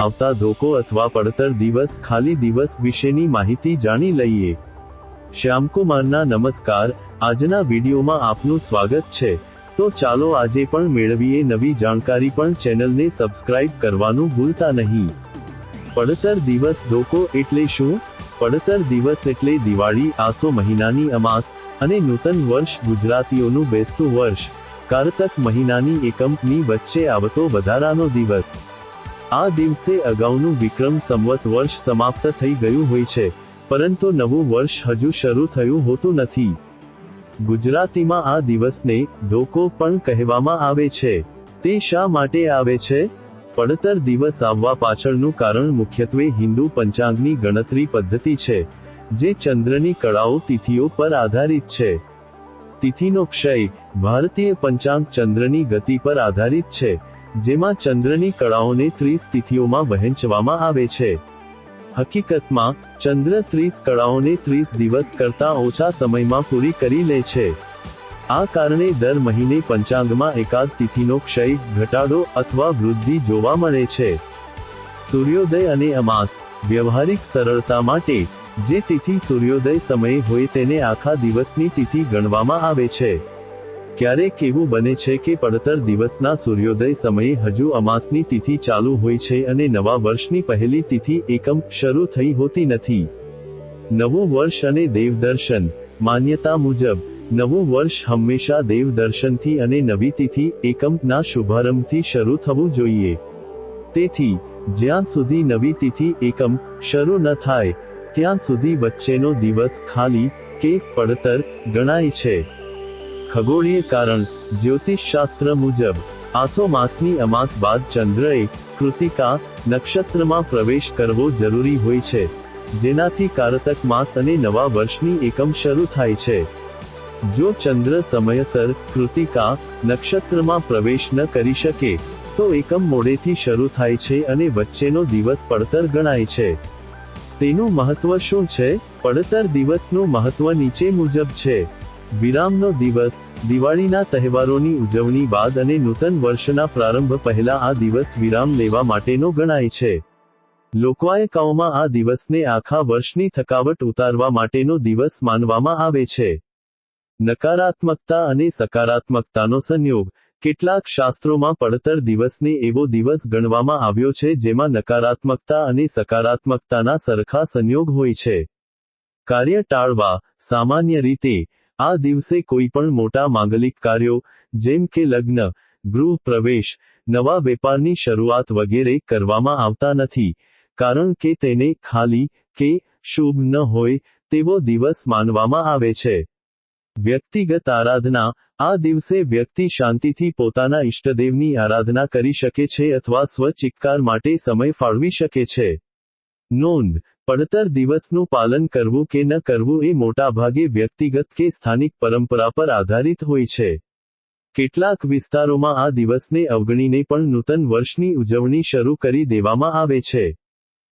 આવતા ધોકો અથવા પડતર દિવસ, ખાલી દિવસ વિશેની માહિતી જાણી લઈએ. શ્યામકુમારના નમસ્કાર. આજના વિડીયોમાં આપનું સ્વાગત છે. તો ચાલો આજે પણ મેળવીએ નવી જાણકારી પણ ચેનલને સબસ્ક્રાઇબ કરવાનું ભૂલતા નહીં. પડતર દિવસ ધોકો એટલે શું? પડતર દિવસ એટલે દિવાળી, આસો મહિનાની અમાસ અને નૂતન વર્ષ ગુજરાતીઓનું બેસતું વર્ષ. કારતક મહિનાની એકમની વચ્ચે આવતો વધારાનો દિવસ. આ દિવસે અગાઉનું વિક્રમ સંવત વર્ષ સમાપ્ત થઈ ગયું હોય છે, પરંતુ નવું વર્ષ હજુ શરૂ થયું હોતું નથી. ગુજરાતીમાં આ દિવસને ધોકો પણ કહેવામાં આવે છે. તે શા માટે આવે છે? પડતર દિવસ આવવા પાછળનું કારણ મુખ્યત્વે હિન્દુ પંચાંગની ગણતરી પદ્ધતિ છે, જે ચંદ્રની કળાઓ તિથિઓ પર આધારિત છે. તિથિનો ક્ષય ભારતીય પંચાંગ ચંદ્રની ગતિ પર આધારિત છે. જેમાં ચંદ્રની કળાઓને ત્રીસ તિથિઓમાં વહેંચવામાં આવે છે. હકીકતમાં, ચંદ્ર ત્રીસ કળાઓને ત્રીસ દિવસ કરતા ઓછા સમયમાં પૂરી કરી લે છે. આ કારણે દર મહિને પંચાંગમાં એકાદ તિથિનો ક્ષય, ઘટાડો અથવા વૃદ્ધિ જોવા મળે છે. સૂર્યોદય અને અમાસ, વ્યવહારિક સરળતા માટે, જે તિથિ સૂર્યોદય સમયે હોય તેને આખા દિવસની તિથિ ગણવામાં આવે છે. ક્યારેક એવું બને છે કે પડતર દિવસના સૂર્યોદય સમયે હજુ અમાસની તિથિ ચાલુ હોય છે અને નવા વર્ષની પહેલી તિથિ એકમ શરૂ થઈ હોતી નથી. નવું વર્ષ અને દેવદર્શન, માન્યતા મુજબ, નવું વર્ષ હંમેશા દેવદર્શનથી અને નવી તિથિ એકમના શુભારંભથી શરૂ થવું જોઈએ. તેથી, જ્યાં સુધી નવી તિથિ એકમ શરૂ ન થાય, ત્યાં સુધી વચ્ચેનો દિવસ ખાલી કે પડતર ગણાય છે. ખગોળીય કારણ, જ્યોતિષ શાસ્ત્ર મુજબ, આસો માસની અમાસ બાદ ચંદ્રએ કૃતિકા નક્ષત્રમાં પ્રવેશ કરવો જરૂરી હોય છે, જેનાથી કારતક માસ અને નવા વર્ષની એકમ શરૂ થાય છે. જો ચંદ્ર સમયસર કૃતિકા નક્ષત્રમાં પ્રવેશ ન કરી શકે, તો એકમ મોડેથી શરૂ થાય છે અને વચ્ચેનો દિવસ પડતર ગણાય છે. તેનું મહત્વ શું છે? પડતર દિવસનું મહત્વ નીચે મુજબ છે. વિરામનો દિવસ, દિવાળીના તહેવારોની ઉજવણી બાદ અને નૂતન વર્ષના પ્રારંભ પહેલા આ દિવસ વિરામ લેવા માટેનો ગણાય છે. લોકોઆયકાઓમાં આ દિવસને આખા વર્ષની થકાવટ ઉતારવા માટેનો દિવસ માનવામાં આવે છે. નકારાત્મકતા અને સકારાત્મકતાનો સંયોગ, કેટલાક શાસ્ત્રોમાં પડતર દિવસને એવો દિવસ ગણવામાં આવ્યો છે જેમાં નકારાત્મકતા અને સકારાત્મકતાના સરખા સંયોગ હોય છે. કાર્ય ટાળવા, સામાન્ય રીતે આ દિવસે કોઈ પણ મોટા માંગલિક કાર્યો, જેમ કે લગ્ન, ગૃહ પ્રવેશ, નવા વેપારની શરૂઆત વગેરે કરવામાં આવતા નથી, કારણ કે તેને ખાલી કે શુભ ન હોય તેવો દિવસ માનવામાં આવે છે. વ્યક્તિગત આરાધના, આ દિવસે વ્યક્તિ શાંતિથી પોતાના ઇષ્ટદેવની આરાધના કરી શકે છે અથવા સ્વચિત્કાર માટે સમય ફાળવી શકે છે. નોંધ પડતર દિવસનું પાલન કરવું કે ન કરવું એ મોટાભાગે વ્યક્તિગત કે સ્થાનિક પરંપરા પર આધારિત હોય છે. કેટલાક વિસ્તારોમાં આ દિવસને અવગણીને પણ નૂતન વર્ષની ઉજવણી શરૂ કરી દેવામાં આવે છે.